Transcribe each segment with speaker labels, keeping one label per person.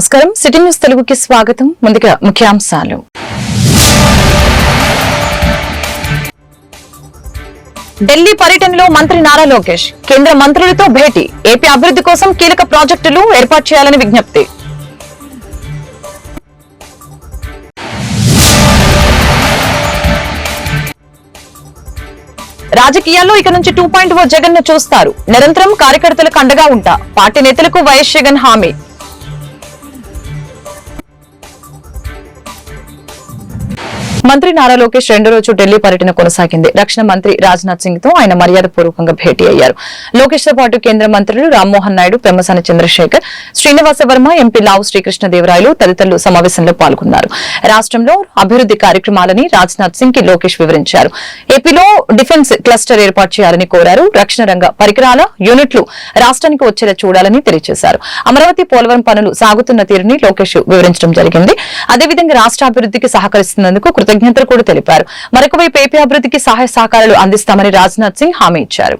Speaker 1: నమస్కారం. City news తెలుగుకి స్వాగతం. ముందుగా ముఖ్యాంశాలు. ఢిల్లీ పర్యటనలో మంత్రి నారా లోకేష్ కేంద్ర మంత్రులతో భేటీ. ఏపీ అభివృద్ధి కోసం కీలక ప్రాజెక్టులు ఏర్పాటు చేయాలని విజ్ఞప్తి. రాజకీయాల్లో ఇక నుంచి టూ పాయింట్ ఓ జగన్ను చూస్తారు. నిరంతరం కార్యకర్తలకు అండగా ఉంటా. పార్టీ నేతలకు వైఎస్ జగన్ హామీ. మంత్రి నారా లోకేష్ రెండో రోజు ఢిల్లీ పర్యటన కొనసాగింది. రక్షణ మంత్రి రాజ్నాథ్ సింగ్తో ఆయన మర్యాద పూర్వకంగా భేటీ అయ్యారు. లోకేష్తో పాటు కేంద్ర మంత్రులు రామ్మోహన్ నాయుడు పెమ్మసాని చంద్రశేఖర్ శ్రీనివాస వర్మ ఎంపీ లావు శ్రీకృష్ణదేవరాయలు తదితరులు సమావేశంలో పాల్గొన్నారు. రాష్ట్రంలో అభివృద్ది కార్యక్రమాలని రాజ్నాథ్ సింగ్కి లోకేష్ వివరించారు. ఏపీలో డిఫెన్స్ క్లస్టర్ ఏర్పాటు చేయాలని కోరారు. రక్షణ రంగ పరికరాల యూనిట్లు రాష్ట్రానికి వచ్చేలా చూడాలని తెలియజేశారు. అమరావతి పోలవరం పనులు సాగుతున్న తీరుని లోకేష్ వివరించడం జరిగింది. అదేవిధంగా రాష్ట్ర అభివృద్దికి సహకరిస్తున్నందుకు కృతజ్ఞతలు కూడా తెలిపారు. మరొకవైపు ఏపీ అభివృద్ధికి సహాయ సహకారాలు అందిస్తామని రాజ్నాథ్ సింగ్ హామీ ఇచ్చారు.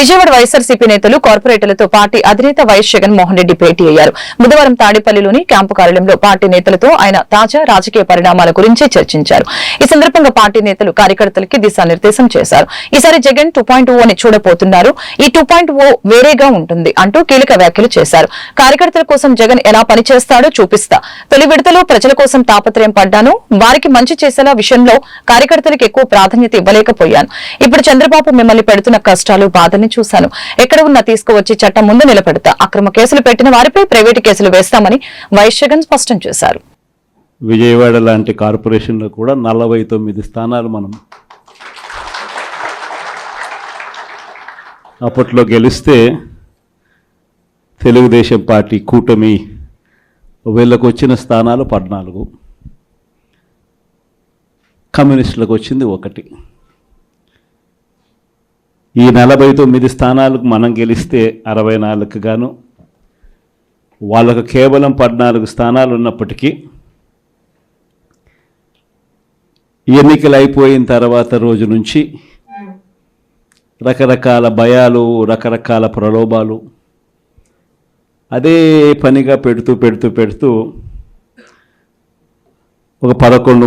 Speaker 1: విజయవాడ వైఎస్ఆర్సీపీ నేతలు కార్పొరేటర్లతో పార్టీ అధినేత వైఎస్ జగన్మోహన్ రెడ్డి భేటీ అయ్యారు. బుధవారం తాడేపల్లిలోని క్యాంపు కార్యాలయంలో పార్టీ నేతలతో ఆయన తాజా రాజకీయ పరిణామాల గురించి చర్చించారు. ఈ సందర్భంగా పార్టీ నేతలు కార్యకర్తలకి దిశానిర్దేశం చేశారు. ఈసారి జగన్ టూ పాయింట్ అని చూడబోతున్నారు. ఈ టూ పాయింట్ ఓ వేరేగా ఉంటుంది అంటూ కీలక వ్యాఖ్యలు చేశారు. కార్యకర్తల కోసం జగన్ ఎలా పనిచేస్తాడో చూపిస్తా. తొలి విడతలో ప్రజల కోసం తాపత్రయం పడ్డాను. వారికి మంచి చేసేలా విషయంలో కార్యకర్తలకు ఎక్కువ ప్రాధాన్యత ఇవ్వలేకపోయాను. ఇప్పుడు చంద్రబాబు మిమ్మల్ని పెడుతున్న కష్టాలు బాధని చూశాను. ఎక్కడ ఉన్నా తీసుకువచ్చి చట్టం ముందు నిలబెడతా. అక్రమ కేసులు పెట్టిన వారిపై ప్రైవేటు కేసులు వేస్తామని వైశ్యగన్ స్పష్టం చేశారు.
Speaker 2: విజయవాడ లాంటి కార్పొరేషన్లో కూడా నలభై తొమ్మిది స్థానాలు మనం అప్పట్లో గెలిస్తే తెలుగుదేశం పార్టీ కూటమి వీళ్ళకు వచ్చిన స్థానాలు పద్నాలుగు. కమ్యూనిస్టులకు వచ్చింది ఒకటి. ఈ నలభై తొమ్మిది స్థానాలకు మనం గెలిస్తే అరవై నాలుగుకు గాను వాళ్ళకు కేవలం పద్నాలుగు స్థానాలు ఉన్నప్పటికీ ఎన్నికలు అయిపోయిన తర్వాత రోజు నుంచి రకరకాల భయాలు రకరకాల ప్రలోభాలు అదే పనిగా పెడుతూ పెడుతూ పెడుతూ ఒక పదకొండు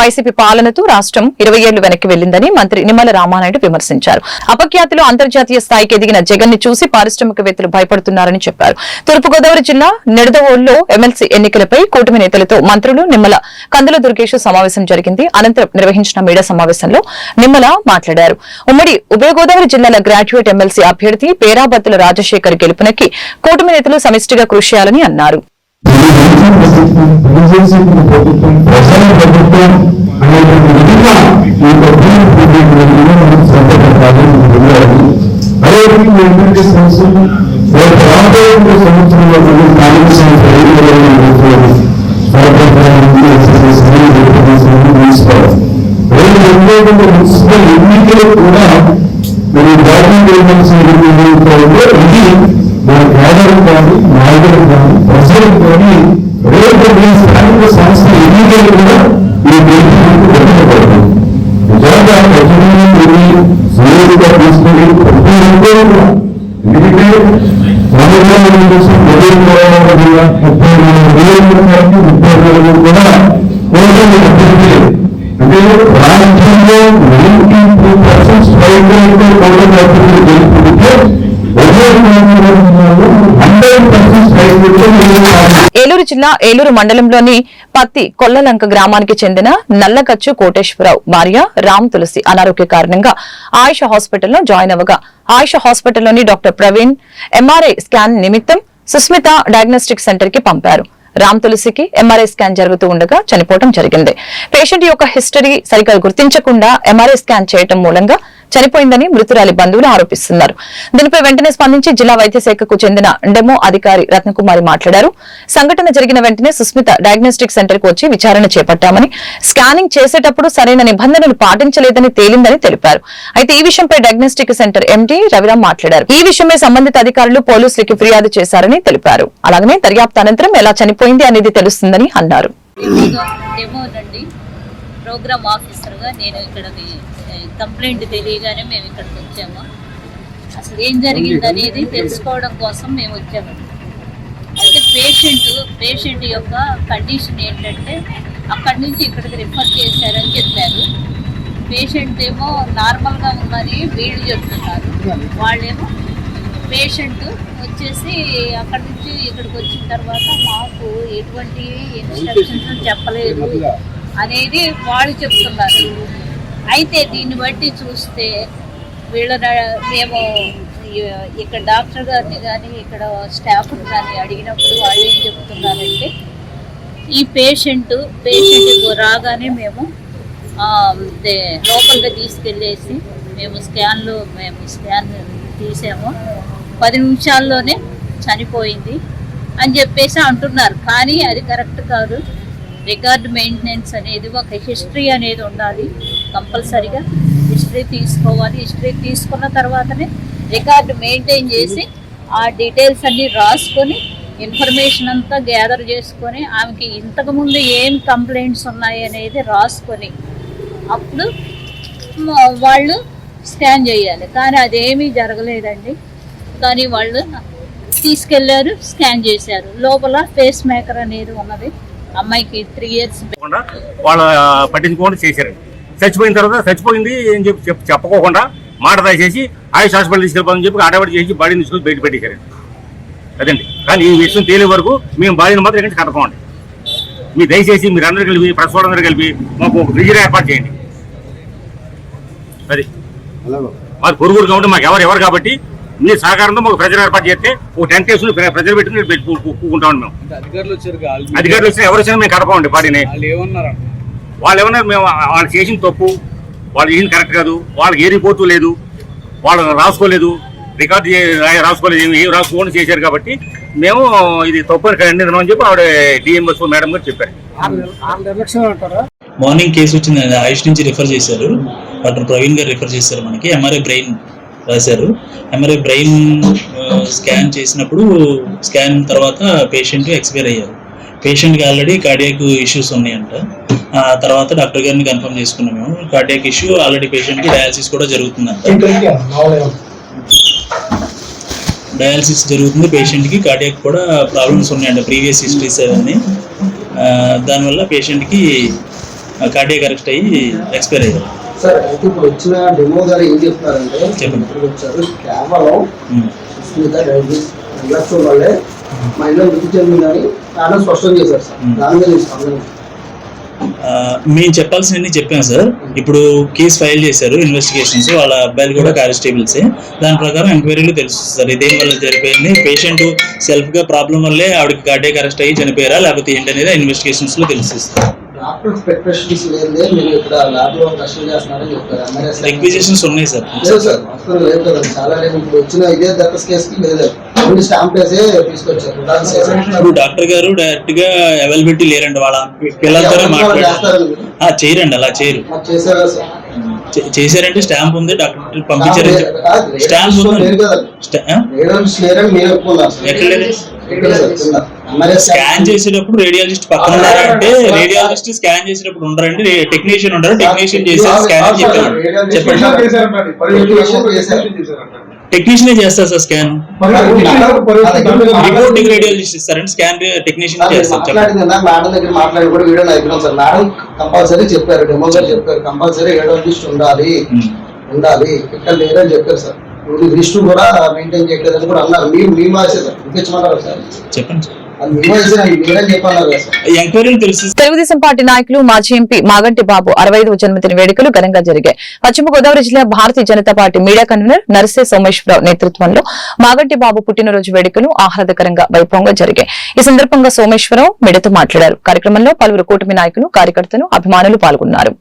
Speaker 1: వైసీపీ పాలనతో రాష్ట్రం ఇరవై ఏళ్ళు వెనక్కి వెళ్ళిందని మంత్రి నిమ్మల రామానాయుడు విమర్శించారు. అపఖ్యాతిలో అంతర్జాతీయ స్థాయికి ఎదిగిన జగన్ని చూసి పారిశ్రామికవేత్తలు భయపడుతున్నారని చెప్పారు. తూర్పుగోదావరి జిల్లా నిడదవోలులో ఎమ్మెల్సీ ఎన్నికలపై కూటమి నేతలతో మంత్రులు నిమ్మల కందుల దుర్గేష్ సమావేశం జరిగింది. అనంతరం నిర్వహించిన మీడియా సమావేశంలో నిమ్మల మాట్లాడారు. ఉమ్మడి ఉభయ గోదావరి జిల్లాల గ్రాడ్యుయేట్ ఎమ్మెల్సీ అభ్యర్థి పేరాబత్తుల రాజశేఖర్ గెలుపునకి కూటమి నేతలు సమిష్టిగా కృషి చేయాలని అన్నారు.
Speaker 3: బీజేపీ ప్రభుత్వం ప్రజల ప్రభుత్వం అనేటువంటి విధంగా ఈ ప్రభుత్వం మనం శ్రద్ధ పెట్టాలి ఇది తెలియాలి అదేవిధంగా ఏంటంటే సంవత్సరం రేపు రాబోయే సంవత్సరంలో మనం స్థానిక సంస్థలు ఏం చేయాలని అనుకోవాలి కార్యక్రమాలన్నీ ఎక్సర్సైజ్ తీసుకోవాలి రెండు ఉండేటువంటి మున్సిపల్ ఎన్నికలు కూడా మరి జాతీయ గవర్నమెంట్స్ ఇది మన కేంద్రం కానీ నాయకులు కానీ ప్రజలకు కానీ రేపు మీ స్థానిక సంస్థ ఎన్నికలు కూడా మీ దేశానికి దొరకబడుతుంది నిజంగా యజమాని సమయంగా సూర్యుడిగా తీసుకుని ప్రతి ఒక్కరూ కూడా ఎందుకంటే రాజధాని కోసం ముప్పై నాలుగు వేల ముప్పై నాలుగు కూడా అంటే రాజ్యంలో నైన్టీ పర్సెంట్ అభ్యర్థులు గెలుపుకుంటే హండ్రెడ్ పర్సెంట్ స్ట్రైక్
Speaker 1: ఏలూరు జిల్లా ఏలూరు మండలంలోని పత్తి కొల్లలంక గ్రామానికి చెందిన నల్లకచ్చు కోటేశ్వరరావు భార్య రామ్ తులసి అనారోగ్య కారణంగా ఆయుష హాస్పిటల్లో జాయిన్ అవ్వగా ఆయుష హాస్పిటల్లోని డాక్టర్ ప్రవీణ్ ఎంఆర్ఐ స్కాన్ నిమిత్తం సుస్మిత డయాగ్నోస్టిక్ సెంటర్కి పంపారు. రామ్ తులసికి ఎంఆర్ఐ స్కాన్ జరుగుతూ ఉండగా చనిపోవడం జరిగింది. పేషెంట్ యొక్క హిస్టరీ సరిగ్గా గుర్తించకుండా ఎంఆర్ఐ స్కాన్ చేయటం మూలంగా చనిపోయిందని మృతురాలి బంధువులు ఆరోపిస్తున్నారు. దీనిపై వెంటనే స్పందించి జిల్లా వైద్య శాఖకు చెందిన డెమో అధికారి రత్నకుమారి మాట్లాడారు. సంఘటన జరిగిన వెంటనే సుస్మిత డయాగ్నోస్టిక్ సెంటర్కు వచ్చి విచారణ చేపట్టామని స్కానింగ్ చేసేటప్పుడు సరైన నిబంధనలు పాటించలేదని తేలిందని తెలిపారు. అయితే ఈ విషయంపై డయాగ్నోస్టిక్ సెంటర్ ఎండీ రవిరామ్ మాట్లాడారు. ఈ విషయమై సంబంధిత అధికారులు పోలీసులకి ఫిర్యాదు చేశారని తెలిపారు. అలాగనే దర్యాప్తు అనంతరం ఎలా చనిపోయింది అనేది తెలుస్తుందని అన్నారు.
Speaker 4: డెమో ప్రోగ్రామ్ ఆఫీసర్గా నేను ఇక్కడ కంప్లైంట్ తెలియగానే మేము ఇక్కడికి వచ్చాము. అసలు ఏం జరిగింది అనేది తెలుసుకోవడం కోసం మేము వచ్చామండి అయితే పేషెంట్ పేషెంట్ యొక్క కండిషన్ ఏంటంటే అక్కడి నుంచి ఇక్కడికి రిఫర్ చేశారని చెప్పారు. పేషెంట్ ఏమో నార్మల్గా ఉందని వీళ్ళు చెప్తున్నారు. వాళ్ళేమో పేషెంట్ వచ్చేసి అక్కడి నుంచి ఇక్కడికి వచ్చిన తర్వాత మాకు ఎటువంటి ఇన్స్ట్రక్షన్స్ చెప్పలేదు అనేది వాళ్ళు చెప్తున్నారు. అయితే దీన్ని బట్టి చూస్తే వీళ్ళ మేము ఇక్కడ డాక్టర్ గారిని కానీ ఇక్కడ స్టాఫ్ని కానీ అడిగినప్పుడు వాళ్ళు ఏం చెప్తున్నారంటే ఈ పేషెంట్ పేషెంట్ రాగానే మేము లోపలికి తీసుకెళ్ళేసి మేము స్కాన్లో మేము స్కాన్ తీసాము. పది నిమిషాల్లోనే చనిపోయింది అని చెప్పేసి అంటున్నారు. కానీ అది కరెక్ట్ కాదు. రికార్డ్ మెయింటెనెన్స్ అనేది ఒక హిస్టరీ అనేది ఉండాలి. కంపల్సరిగా హిస్టరీ తీసుకోవాలి. హిస్టరీ తీసుకున్న తర్వాతనే రికార్డు మెయింటైన్ చేసి ఆ డీటెయిల్స్ అన్నీ రాసుకొని ఇన్ఫర్మేషన్ అంతా గ్యాదర్ చేసుకొని ఆమెకి ఇంతకుముందు ఏం కంప్లైంట్స్ ఉన్నాయి అనేది రాసుకొని అప్పుడు వాళ్ళు స్కాన్ చేయాలి. కానీ అదేమీ జరగలేదండి. కానీ వాళ్ళు తీసుకెళ్ళారు స్కాన్ చేశారు. లోపల ఫేస్ మేకర్ అనేది ఉన్నది. అమ్మాయికి త్రీ ఇయర్స్
Speaker 5: చెప్పకుండా వాళ్ళ పట్టించుకోకుండా చేశారండి. చచ్చిపోయిన తర్వాత చచ్చిపోయింది అని చెప్పి చెప్ప చెప్పకోకుండా మాట దయచేసి ఆయుష్ హాస్పిటల్ తీసుకెళ్ళిపోదని చెప్పి అడవాడి చేసి బాడీని తీసుకొని బయట పెట్టేశారండి అదండి. కానీ ఈ విషయం తేలే వరకు మేము బాడీని మాత్రం ఎక్కడి నుంచి కట్టుకోండి మీ దయచేసి మీరు అందరూ కలిపి ప్రెస్ వాళ్ళందరూ కలిపి మాకు ఒక ఫ్రిడ్జ్ ఏర్పాటు చేయండి. అది. మాది పొరుగురు కాబట్టి మాకు ఎవరు ఎవరు కాబట్టి మీ సహకారంతో మాకు ప్రజలు ఏర్పాటు చేస్తే ఒక టెంట్ వేసుకుని ప్ర- ప్రజలు పెట్టుకుని పెట్టి కూకుంటామండి మేము.
Speaker 6: అధికారులు వచ్చారు
Speaker 5: ఎవరు వచ్చినా మేము కడపండి బాడీని.
Speaker 6: వాళ్ళు
Speaker 5: ఏమన్నారు మేము వాళ్ళు చేసిన తప్పు వాళ్ళు చేసింది కరెక్ట్ కాదు వాళ్ళకి ఏ రిపోర్టు లేదు వాళ్ళు రాసుకోలేదు రికార్డు చే- రా- రాసుకోలేదు ఏమి ఏం రాసుకోకుండా చేశారు కాబట్టి మేము ఇది తప్పు అని అని చెప్పి ఆవిడ డిఎంఎస్ మేడం గారు చెప్పారు.
Speaker 7: మార్నింగ్ కేసు వచ్చింది. ఆయుష్ నుంచి రిఫర్ చేశారు. డాక్టర్ ప్రవీణ్ గారు రిఫర్ చేశారు మనకి. ఎంఆర్ఐ బ్రెయిన్ రాశారు. ఎంఆర్ఐ బ్రెయిన్ స్కాన్ చేసినప్పుడు స్కాన్ తర్వాత పేషెంట్ ఎక్స్పైర్ అయ్యారు. పేషెంట్కి ఆల్రెడీ కార్డియాక్ ఇష్యూస్ ఉన్నాయంట. ఆ తర్వాత డాక్టర్ గారిని కన్ఫర్మ్ చేసుకున్నాం మేము. కార్డియాక్ ఇష్యూ ఆల్రెడీ పేషెంట్కి డయాలసిస్ కూడా జరుగుతుందంట. డయాలసిస్ జరుగుతుంది. పేషెంట్కి కార్డియాక్ కూడా ప్రాబ్లమ్స్ ఉన్నాయంట ప్రీవియస్ హిస్టరీస్ అవన్నీ దానివల్ల పేషెంట్కి కార్డియాక్ అరెస్ట్ అయ్యి ఎక్స్పైర్ అయ్యారు.
Speaker 8: సార్ అయితే ఇప్పుడు వచ్చిన డెమో గారు ఏం చెప్తారంటే
Speaker 7: చెప్పండి.
Speaker 8: వచ్చారు కేవలం మృతి చెందిందని కారణం స్పష్టం చేశారు సార్.
Speaker 7: మ్మ్.
Speaker 8: దాని మీద మీ స్పందన
Speaker 7: ఆ, మేము చెప్పాల్సినవి చెప్పాం సార్. ఇప్పుడు కేసు ఫైల్ చేశారు ఇన్వెస్టిగేషన్స్ వాళ్ళ అబ్బాయిలు కూడా కానిస్టేబుల్సే. దాని ప్రకారం ఎంక్వైరీలు తెలుస్తుంది సార్. ఇదేం వల్ల జరిపోయింది పేషెంట్ సెల్ఫ్గా ప్రాబ్లం వల్లే ఆవిడకి కార్డియాక్ అరెస్ట్ అయ్యి చనిపోయారా? లేకపోతే ఏంటనేది ఇన్వెస్టిగేషన్స్లో తెలుస్తుంది రిక్విజిషన్స్ ఉన్నాయి సార్.
Speaker 8: చాలా లేదు ఇప్పుడు వచ్చిన ఇదే కేసుకి లేదు. ఓన్లీ స్టాంప్ వేసి తీసుకొచ్చారు
Speaker 7: డాక్టర్ గారు డైరెక్ట్గా అవైలబిలిటీ లేరండి వాళ్ళ పిల్లలతోనే మాట్లాడారు చేయరండి అలా చేయరు చేశారంటే స్టాంప్ ఉంది డాక్టర్
Speaker 8: కాదు,
Speaker 7: స్టాంప్ స్కాన్ చేసేటప్పుడు రేడియాలజిస్ట్ పక్కన ఉన్నారంటే రేడియాలజిస్ట్ స్కాన్ చేసేటప్పుడు ఉండరండి టెక్నీషియన్ ఉండరు టెక్నీషియన్ చేసే స్కాన్ చెప్పారు చెప్పండి టెక్నీషియన్ చేస్తారు సార్ స్కాన్ రిపోర్టింగ్ రేడియాలజిస్ట్ ఇస్తారండి స్కాన్ టెక్నీషియన్ చేస్తారు
Speaker 8: మేడం దగ్గర మాట్లాడి కూడా వీడియో అయిపోయినాం సార్. మేడం కంపల్సరీ చెప్పారు డెమో గారు చెప్పారు కంపల్సరీ ఏడో లిస్ట్ ఉండాలి
Speaker 7: ఉమ్.
Speaker 8: ఉండాలి ఇక్కడ లేదని చెప్పారు సార్. లిస్ట్ కూడా మెయింటైన్ చేయట్లేదని కూడా అన్నారు. మీ మీ వాయిసే సార్ ఇంపించమన్నారు సార్?
Speaker 7: చెప్పండి సార్.
Speaker 1: తెలుగుదేశం పార్టీ నాయకులు మాజీ ఎంపీ మాగంటి బాబు అరవై ఐదవ జన్మదిన వేడుకలు ఘనంగా జరిగాయి. పశ్చిమ గోదావరి జిల్లా Bharatiya Janata party media convener Narase Someswararao నేతృత్వంలో మాగంటి బాబు పుట్టినరోజు వేడుకలు ఆహ్లాదకరంగా వైభవంగా జరిగాయి. ఈ సందర్భంగా సోమేశ్వరరావు మీడియాతో మాట్లాడారు. కార్యక్రమంలో పలువురు కూటమి నాయకులు కార్యకర్తలు అభిమానులు పాల్గొన్నారు.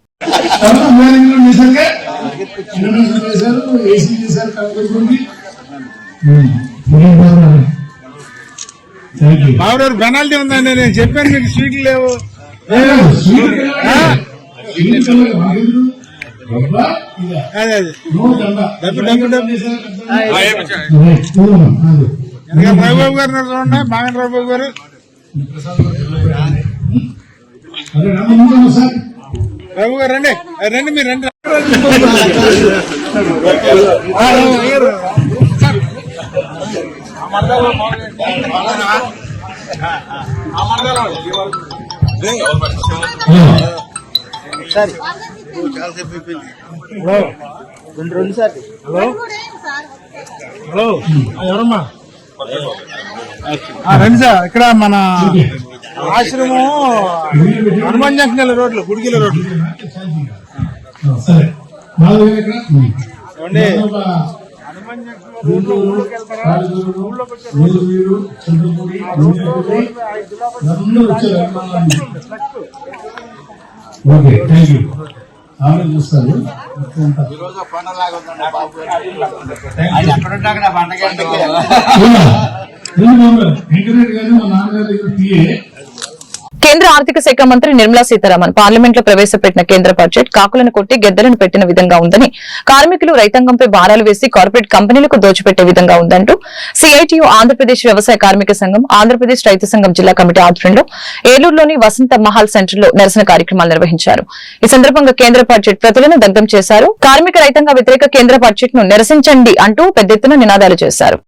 Speaker 9: మావిడారు పెనాల్టీ ఉందండి నేను చెప్పాను మీకు స్వీట్లు లేవు. అదే అదే. డబ్బు డబ్బు డబ్బు. ఇంకా రఘుబాబు గారు చూడండి మాగన్ రఘుబాబు గారు రఘు గారు రండి. రండి మీరు రండి. ఆ, అయ్యారు. హలో ఆ, ఎవరమ్మా రండి సార్ ఇక్కడ మన ఆశ్రమం హనుమాన్ జంక్షన్ రోడ్లు గుడికిల రోడ్లు
Speaker 10: సరే
Speaker 9: ఏమండి
Speaker 10: మీరు మీరు చింతపూడి అందరూ వచ్చారు అభిమానులు. ఓకే థ్యాంక్ యూ ఆమె చూస్తారు వెంకటరెడ్డి గారు మా నాన్నగారి దగ్గర టీఏ
Speaker 1: కేంద్ర ఆర్థిక శాఖ మంత్రి నిర్మలా సీతారామన్ పార్లమెంట్లో ప్రవేశపెట్టిన కేంద్ర బడ్జెట్ కాకులను కొట్టి గెద్దలను పెట్టిన విధంగా ఉందని కార్మికులు రైతాంగంపై భారాలు వేసి కార్పొరేట్ కంపెనీలకు దోచిపెట్టే విధంగా ఉందంటూ సిఐటియు ఆంధ్రప్రదేశ్ వ్యవసాయ కార్మిక సంఘం ఆంధ్రప్రదేశ్ రైతు సంఘం జిల్లా కమిటీ ఆధ్వర్యంలో ఏలూరులోని వసంత మహల్ సెంటర్లో నిరసన కార్యక్రమాలు నిర్వహించారు. ఈ సందర్భంగా కేంద్ర బడ్జెట్ ప్రతులను దగ్ధం చేశారు. కార్మిక రైతాంగ వ్యతిరేక కేంద్ర బడ్జెట్ను నిరసించండి అంటూ పెద్ద ఎత్తున నినాదాలు చేశారు.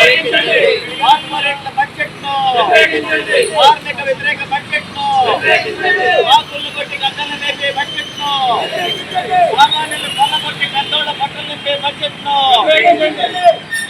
Speaker 11: ను కార్పొరేట్ల బడ్జెట్ను కార్మిక వ్యతిరేక బడ్జెట్ను ఆకులను కొట్టి గద్దలు మేపే బడ్జెట్ను సామాన్యులు కొల్ల కొట్టి గద్దోళ్ళ పట్టలు నింపే బడ్జెట్ను బడ్జెట్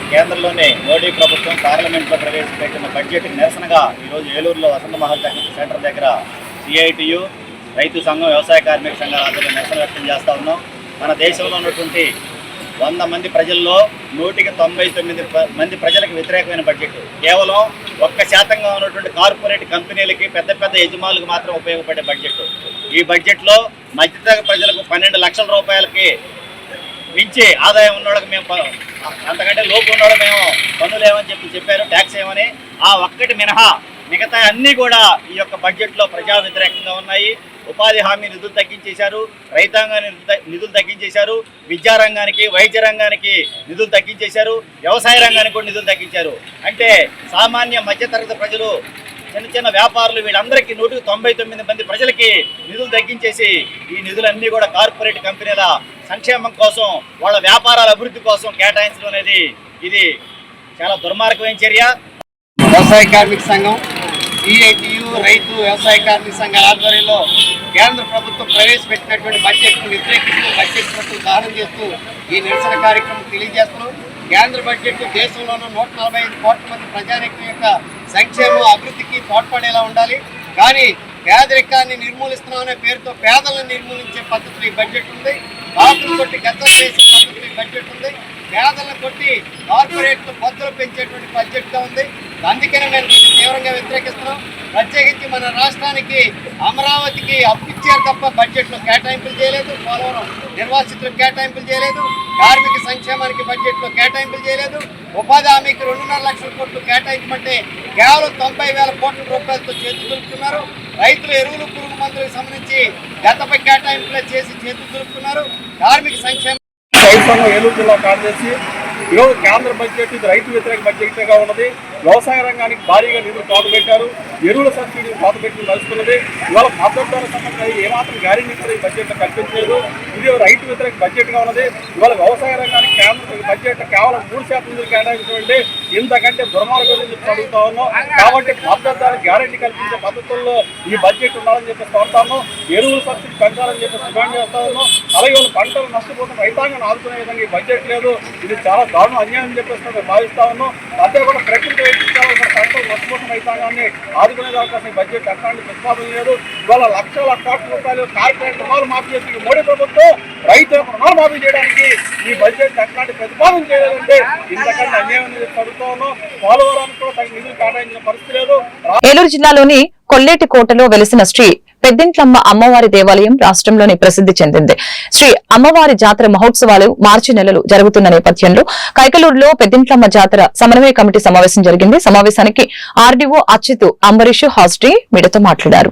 Speaker 5: కేంద్రంలోని మోడీ ప్రభుత్వం పార్లమెంట్లో ప్రవేశపెట్టిన బడ్జెట్ నిరసనగా ఈరోజు ఏలూరులో వసంత మహల్ సెంటర్ దగ్గర సిఐటియు రైతు సంఘం వ్యవసాయ కార్మిక సంఘాల ఆధ్వర్యంలో నిరసన వ్యక్తం చేస్తా ఉన్నాం. మన దేశంలో ఉన్నటువంటి వంద మంది ప్రజల్లో నూటికి తొంభై తొమ్మిది మంది ప్రజలకు వ్యతిరేకమైన బడ్జెట్. కేవలం ఒక్క శాతంగా ఉన్నటువంటి కార్పొరేట్ కంపెనీలకి పెద్ద పెద్ద యజమానులకు మాత్రం ఉపయోగపడే బడ్జెట్. ఈ బడ్జెట్లో మధ్యతరగతి ప్రజలకు పన్నెండు లక్షల రూపాయలకి మించి ఆదాయం ఉన్నోళ్ళకి మేము ప- అంతకంటే లోపు ఉన్నోళ్ళకి మేము పన్నులు ఏమని చెప్పి చెప్పారు ట్యాక్స్ ఏమని ఆ ఒక్కటి మినహా మిగతా అన్నీ కూడా ఈ యొక్క బడ్జెట్లో ప్రజా వ్యతిరేకంగా ఉన్నాయి. ఉపాధి హామీ నిధులు తగ్గించేశారు రైతాంగాన్ని నిధులు నిధులు తగ్గించేశారు విద్యా రంగానికి వైద్య రంగానికి నిధులు తగ్గించేశారు వ్యవసాయ రంగానికి కూడా నిధులు తగ్గించారు. అంటే సామాన్య మధ్యతరగతి ప్రజలు చిన్న చిన్న వ్యాపారులు వీళ్ళందరికీ నూటికి తొంభై తొమ్మిది మంది ప్రజలకి నిధులు తగ్గించేసి ఈ నిధులన్నీ కూడా కార్పొరేట్ కంపెనీల సంక్షేమం కోసం వాళ్ళ వ్యాపారాల అభివృద్ధి కోసం కేటాయించడం అనేది ఇది చాలా దుర్మార్గమైన చర్య. వ్యవసాయ కార్మిక సంఘం ఈఐటియు రైతు వ్యవసాయ కార్మిక సంఘాల ఆధ్వర్యంలో
Speaker 11: కేంద్ర ప్రభుత్వం ప్రవేశపెట్టినటువంటి బడ్జెట్ను వ్యతిరేకిస్తూ బడ్జెట్ ప్రతి దానం చేస్తూ ఈ నిరసన కార్యక్రమం తెలియజేస్తున్నాం. కేంద్ర బడ్జెట్ దేశంలోనూ నూట నలభై ఐదు కోట్ల మంది ప్రజానీకం యొక్క సంక్షేమం అభివృద్ధికి తోడ్పడేలా ఉండాలి. కానీ పేదరికాన్ని నిర్మూలిస్తున్నామనే పేరుతో పేదలను నిర్మూలించే పద్ధతులు ఈ బడ్జెట్ ఉంది. బాతులు కొట్టి గద్దలు చేసే పద్ధతులు ఈ బడ్జెట్ ఉంది. పేదలను కొట్టి కార్పొరేట్లు పద్దులు పెంచేటువంటి బడ్జెట్గా ఉంది. అందుకనే మేము దీన్ని తీవ్రంగా వ్యతిరేకిస్తున్నాం ప్రత్యేకించి మన రాష్ట్రానికి అమరావతికి అప్పిచ్చారు తప్ప బడ్జెట్లో కేటాయింపులు చేయలేదు. పోలవరం నిర్వాసితులకు కేటాయింపులు చేయలేదు. కార్మిక సంక్షేమానికి బడ్జెట్లో కేటాయింపులు చేయలేదు. ఉపాధి హామీకి రెండున్నర లక్షల కోట్లు కేటాయించమంటే కేవలం తొంభై వేల కోట్ల రూపాయలతో చేతులు దులుపుతున్నారు. రైతులు ఎరువులు పురుగు మందులకు సంబంధించి గతపై కేటాయింపులే చేసి చేతులు దులుపుతున్నారు. కార్మిక సంక్షేమ
Speaker 12: రైతు సంఘం ఏలూరు జిల్లా కార్యదర్శి ఈరోజు కేంద్ర బడ్జెట్ ఇది రైతు వ్యతిరేక బడ్జెట్గా ఉన్నది. వ్యవసాయ రంగానికి భారీగా నిధులు కోత ఎరువుల సబ్సిడీని కోత నడుస్తున్నది. ఇవాళ మద్దతుదారుల సంబంధించి ఏమాత్రం గ్యారెంటీ కూడా ఈ బడ్జెట్లో కల్పించలేదు. ఇది రైతు వ్యతిరేక బడ్జెట్గా ఉన్నది. ఇవాళ వ్యవసాయ రంగానికి కేంద్ర బడ్జెట్ కేవలం మూడు శాతం నిధులు కేటాయించండి ఇంతకంటే దుర్మార్గం నుంచి అడుగుతా ఉన్నాం. కాబట్టి మద్దతుదారు గ్యారెంటీ కల్పించే పద్ధతుల్లో ఈ బడ్జెట్ ఉండాలని చెప్పి కోరుతాను. ఎరువుల సబ్సిడీ పెంచాలని చెప్పి డిమాండ్ చేస్తా ఉన్నాం. అలాగే వాళ్ళు పంటలు నష్టపోతున్న రైతాంగం ఆదుకునే విధంగా ఈ బడ్జెట్ లేదు. ఇది చాలా దారుణం అన్యాయం అని చెప్పేసి మేము భావిస్తా ఉన్నాం. అంతే కూడా ప్రకృతి వైద్యాలసిన పంటలు నష్టపోతున్న రైతాంగాన్ని ఆదుకునే అవకాశం ఈ బడ్జెట్ ఎట్లాంటి ప్రతిపాదన లేదు. ఇవాళ లక్షల కోట్ల రూపాయలు కార్పొరేట్ రుణాలు మాఫీ చేసి మోడీ ప్రభుత్వం. రైతు యొక్క రుణాలు మాఫీ చేయడానికి ఈ బడ్జెట్ ఎట్లాంటి ప్రతిపాదన చేయాలంటే ఇంతకంటే అన్యాయం అనేది చదువుతా ఉన్నాం. పోలవరానికి కూడా తగిన నిధులు కేటాయించిన పరిస్థితి లేదు.
Speaker 1: ఏలూరు జిల్లాలోని కొల్లేటి కోటలో వెలిసిన శ్రీ పెద్దింట్లమ్మ అమ్మవారి దేవాలయం రాష్ట్రంలోని ప్రసిద్ధి చెందింది. శ్రీ అమ్మవారి జాతర మహోత్సవాలు మార్చి నెలలు జరుగుతున్న నేపథ్యంలో కైకలూరులో పెద్దింట్లమ్మ జాతర సమన్వయ కమిటీ సమావేశం జరిగింది. సమావేశానికి ఆర్డీఓ అచ్యుత్ అంబరీష్ హాస్టీ మీడియాతో మాట్లాడారు.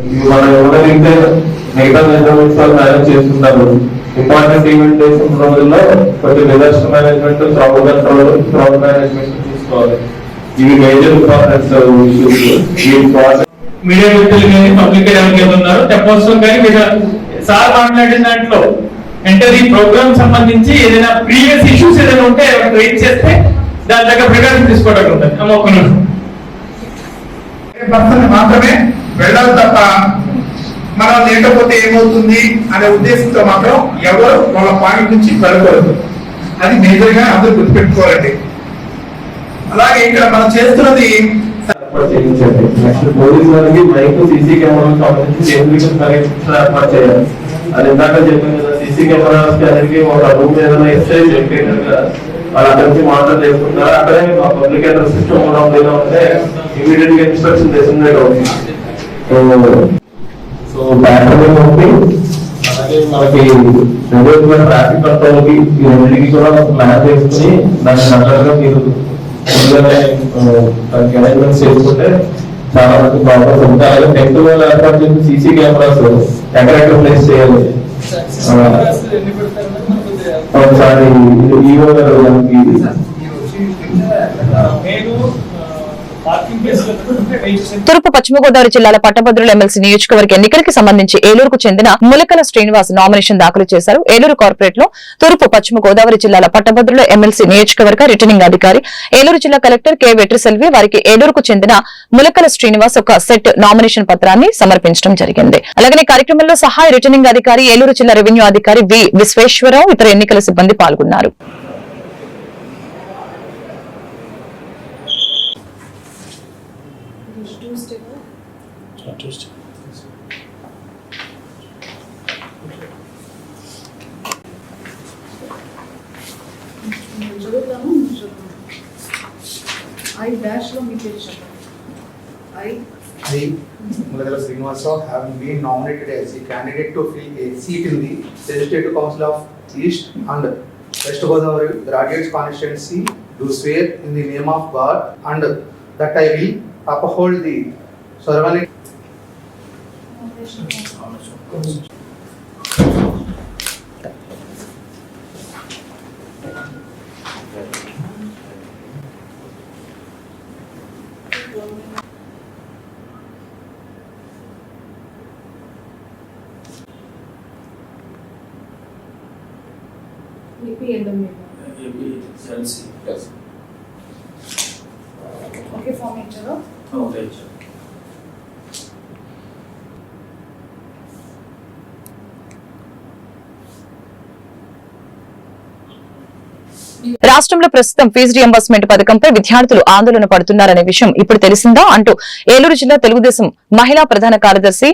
Speaker 3: ధనం
Speaker 13: మనం ఎవరైతే మిగతా మెజర్మెంట్స్ మేనేజ్ చేస్తుంటారు. ఇంపార్టెంట్ ఈవెంట్ చేసిన రోజుల్లో కొంచెం disaster management crowd control crowd management చూసుకోవాలి ఇవి మేజర్ ఇంపార్టెన్స్ ఇష్యూస్
Speaker 14: మీడియా వ్యక్తులు కానీ పబ్లిక్ ఎవరికి ఉన్నారు చెప్పవచ్చు కానీ మీరు సార్ మాట్లాడిన దాంట్లో. అంటే ఈ ప్రోగ్రామ్ సంబంధించి ఏదైనా ప్రీవియస్ ఇష్యూస్ ఏదైనా ఉంటే రేట్ చేస్తే దాని దగ్గర ప్రికాషన్ తీసుకోవడం ఉంటుంది. అమ్మ ఒక్క నిమిషం.
Speaker 12: మాత్రమే వెళ్ళాలి తప్ప మనం లేకపోతే ఏమవుతుంది అనే ఉద్దేశంతో మాత్రం ఎవరు వాళ్ళ పాయింట్ నుంచి వెళ్ళకూడదు. అది మేజర్గా అందరూ గుర్తుపెట్టుకోవాలండి. అలాగే ఇక్కడ మనం చేస్తున్నది
Speaker 13: ఏర్పాటు మైక్ సీసీ కెమెరా సంబంధించి చేయాలి. అది ఇందాక చెప్పాను కదా సీసీ కెమెరా స్కానర్కి ఒక రూమ్ ఏదైనా ఇస్తే చెప్పేటట్టు కదా. వాళ్ళు నుంచి మానిటర్ చేసుకుంటారు అక్కడే మా పబ్లిక్ అడ్రస్ సిస్టమ్ కూడా ఉంటే ఇమీడియట్గా ఇన్స్ట్రక్షన్ చేసిందే కాబట్టి సో బ్యాటరీ ఒకటి అలాగే మనకి రెగ్యులర్ ట్రాఫిక్ కంట్రోల్కి ఈ రెండింటికి కూడా ఒక ప్లాన్ చేసుకుని దానికి నగ్గరగా మీరు దానికి అరేంజ్మెంట్స్ చేసుకుంటే చాలా వరకు ప్రాబ్లమ్స్ ఉంటాయి అలాగే టెంట్ వాళ్ళు ఏర్పాటు చేసిన సీసీ కెమెరాస్ ఎక్కడెక్కడ ప్లేస్ చేయాలి? ఒకసారి ఈవో గారు దానికి
Speaker 1: తూర్పు పశ్చిమ గోదావరి జిల్లాల పట్టభద్రుల ఎమ్మెల్సీ నియోజకవర్గ ఎన్నికలకు సంబంధించి ఏలూరుకు చెందిన ములకల శ్రీనివాస్ నామినేషన్ దాఖలు చేశారు. ఏలూరు కార్పొరేట్లో తూర్పు పశ్చిమ గోదావరి జిల్లాల పట్టభద్రుల ఎమ్మెల్సీ నియోజకవర్గ రిటర్నింగ్ అధికారి ఏలూరు జిల్లా కలెక్టర్ కె. వెట్రిసెల్వి వారికి ఏలూరుకు చెందిన ములకల శ్రీనివాస్ ఒక సెట్ నామినేషన్ పత్రాన్ని సమర్పించడం జరిగింది. అలాగే కార్యక్రమంలో సహాయ రిటర్నింగ్ అధికారి ఏలూరు జిల్లా రెవెన్యూ అధికారి వి. విశ్వేశ్వరరావు ఇతర ఎన్నికల సిబ్బంది పాల్గొన్నారు.
Speaker 15: డాష్ లో మీ పేరు చెప్పండి I I, Muladala Srinivasa, having been nominated as a candidate to fill a seat in the Legislative Council of East and West Godavari Graduates Constituency, do swear in the name of God and that I will uphold the sovereignty
Speaker 16: Okay
Speaker 1: రాష్ట్రంలో ప్రస్తుతం fee reimbursement పథకంపై విద్యార్థులు ఆందోళన పడుతున్నారనే విషయం ఇప్పుడు తెలిసిందా అంటూ ఏలూరు జిల్లా తెలుగుదేశం మహిళా ప్రధాన కార్యదర్శి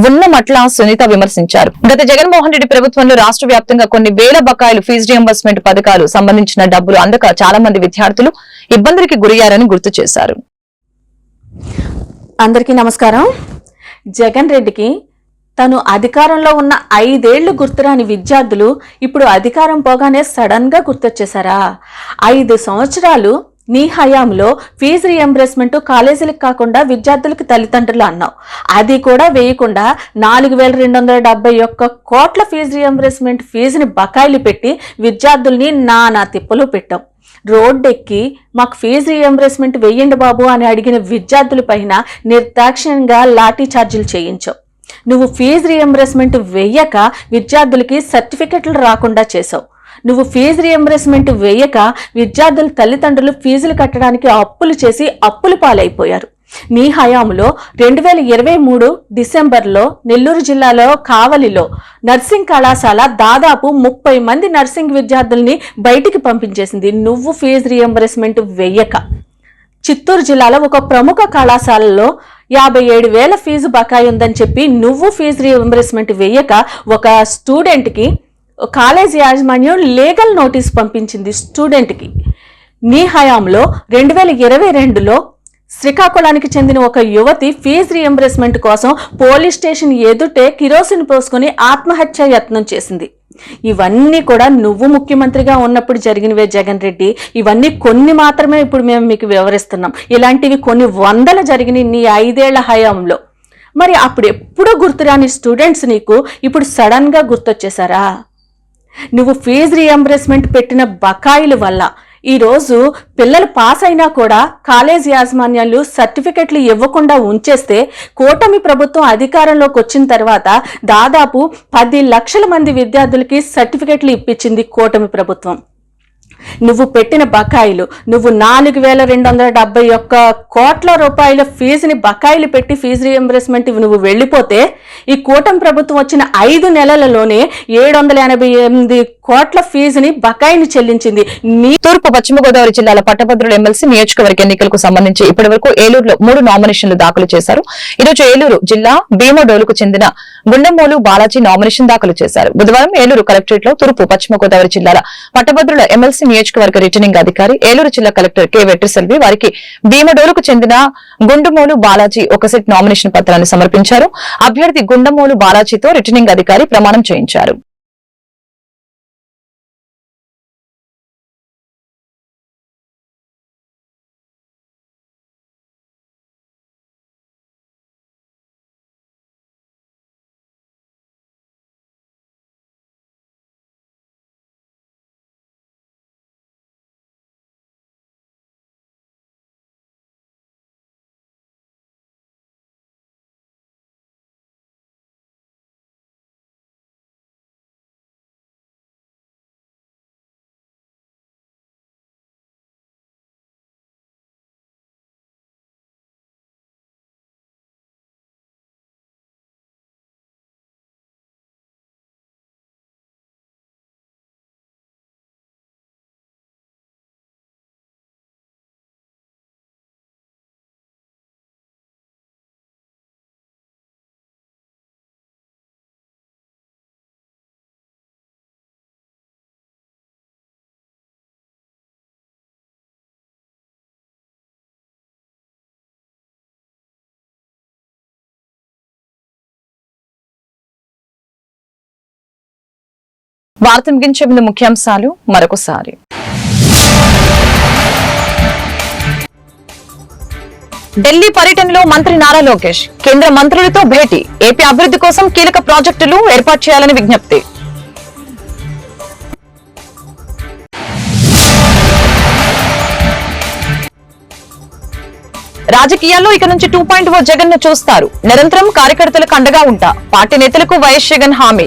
Speaker 1: ఉన్నమట్ల సునీత విమర్శించారు. గత జగన్మోహన్ రెడ్డి ప్రభుత్వంలో రాష్ట్ర వ్యాప్తంగా కొన్ని వేల బకాయిలు ఫీజు రియంబర్స్మెంట్ పథకాలు సంబంధించిన డబ్బులు అందక చాలా మంది విద్యార్థులు ఇబ్బందులకి గురయ్యారని గుర్తు చేశారు.
Speaker 17: అందరికీ నమస్కారం. జగన్ రెడ్డికి తను అధికారంలో ఉన్న ఐదేళ్ళు గుర్తురాని విద్యార్థులు ఇప్పుడు అధికారం పోగానే సడన్గా గుర్తొచ్చేశారా? ఐదు సంవత్సరాలు నీ హయాంలో ఫీజు రియంబర్స్మెంట్ కాలేజీలకు కాకుండా విద్యార్థులకు తల్లిదండ్రులు అన్నావు. అది కూడా వేయకుండా నాలుగు వేల రెండు వందల డెబ్బై ఒక్క కోట్ల ఫీజు రియంబర్స్మెంట్ ఫీజుని బకాయిలు పెట్టి విద్యార్థుల్ని నానా తిప్పలు పెట్టాం రోడ్డెక్కి మాకు ఫీజు రియంబర్స్మెంట్ వెయ్యండి బాబు అని అడిగిన విద్యార్థుల పైన నిర్దాక్షిణ్యంగా లాఠీ ఛార్జీలు చేయించాం నువ్వు ఫీజు రియంబర్స్మెంట్ వెయ్యక విద్యార్థులకి సర్టిఫికెట్లు రాకుండా చేసావు నువ్వు ఫీజు రియంబర్స్మెంట్ వేయక విద్యార్థుల తల్లిదండ్రులు ఫీజులు కట్టడానికి అప్పులు చేసి అప్పుల పాలైపోయారు. నీ హయాంలో రెండు వేల ఇరవై మూడు డిసెంబర్లో నెల్లూరు జిల్లాలో కావలిలో నర్సింగ్ కళాశాల దాదాపు ముప్పై మంది నర్సింగ్ విద్యార్థుల్ని బయటికి పంపించేసింది. నువ్వు ఫీజు రియంబర్స్మెంట్ వెయ్యక చిత్తూరు జిల్లాలో ఒక ప్రముఖ కళాశాలలో యాభై ఏడు వేల ఫీజు బకాయి ఉందని చెప్పి నువ్వు ఫీజు రీఎంబర్స్మెంట్ వేయక ఒక స్టూడెంట్కి కాలేజ్ యాజమాన్యం లీగల్ నోటీస్ పంపించింది స్టూడెంట్కి. నీ హయాంలో రెండు వేల ఇరవై రెండులో శ్రీకాకుళానికి చెందిన ఒక యువతి ఫీజు రియంబర్స్మెంట్ కోసం పోలీస్ స్టేషన్ ఎదుటే కిరోసిన్ పోసుకొని ఆత్మహత్య యత్నం చేసింది. ఇవన్నీ కూడా నువ్వు ముఖ్యమంత్రిగా ఉన్నప్పుడు జరిగినవే జగన్ రెడ్డి. ఇవన్నీ కొన్ని మాత్రమే ఇప్పుడు మేము మీకు వివరిస్తున్నాం. ఇలాంటివి కొన్ని వందలు జరిగినాయి నీ ఐదేళ్ళ హయాంలో. మరి అప్పుడు ఎప్పుడూ గుర్తురాని స్టూడెంట్స్ నీకు ఇప్పుడు సడన్గా గుర్తొచ్చేసారా నువ్వు ఫీజు రియంబర్స్మెంట్ పెట్టిన బకాయిల వల్ల ఈరోజు పిల్లలు పాస్ అయినా కూడా కాలేజ్ యాజమాన్యాలు సర్టిఫికెట్లు ఇవ్వకుండా ఉంచేస్తే కూటమి ప్రభుత్వం అధికారంలోకి వచ్చిన తర్వాత దాదాపు పది లక్షల మంది విద్యార్థులకి సర్టిఫికెట్లు ఇప్పించింది కూటమి ప్రభుత్వం. నువ్వు పెట్టిన బకాయిలు నువ్వు నాలుగు వేల రెండు వందల డెబ్బై ఒక్క కోట్ల రూపాయల ఫీజుని బకాయిలు పెట్టి ఫీజు రియంబర్స్మెంట్ నువ్వు వెళ్ళిపోతే ఈ కూటమి ప్రభుత్వం వచ్చిన ఐదు నెలలలోనే ఏడు వందల ఎనభై ఎనిమిది కోట్ల ఫీజుని బకాయిని చెల్లించింది. నీ
Speaker 1: తూర్పు పశ్చిమ గోదావరి జిల్లాల పట్టభద్రుల ఎమ్మెల్సీ నియోజకవర్గ ఎన్నికలకు సంబంధించి ఇప్పటి వరకు ఏలూరులో మూడు నామినేషన్లు దాఖలు చేశారు. ఈరోజు ఏలూరు జిల్లా భీమడోలుకు చెందిన గుండెమోలు బాలాజీ నామినేషన్ దాఖలు చేశారు. బుధవారం ఏలూరు కలెక్టరేట్లో తూర్పు పశ్చిమ గోదావరి జిల్లాల పట్టభద్రుల ఎమ్మెల్సీ నియోజకవర్గ రిటర్నింగ్ అధికారి ఏలూరు జిల్లా కలెక్టర్ కె వెట్రిసెల్వి వారికి భీమడోలుకు చెందిన గుండుమోలు బాలాజీ ఒక సెట్ నామినేషన్ పత్రాన్ని సమర్పించారు. అభ్యర్థి గుండమోలు బాలాజీతో రిటర్నింగ్ అధికారి ప్రమాణం చేయించారు. వార్త ముగించే ముందు ముఖ్యాంశాలు మరొకసారి. ఢిల్లీ పర్యటనలో మంత్రి నారా లోకేష్ కేంద్ర మంత్రులతో భేటీ ఏపీ అభివృద్ధి కోసం కీలక ప్రాజెక్టులు ఏర్పాటు చేయాలని విజ్ఞప్తి. రాజకీయాల్లో ఇక నుంచి టూ పాయింట్ ఓ జగన్ను చూస్తారు. నిరంతరం కార్యకర్తలకు అండగా ఉంటా. పార్టీ నేతలకు వైఎస్ జగన్ హామీ.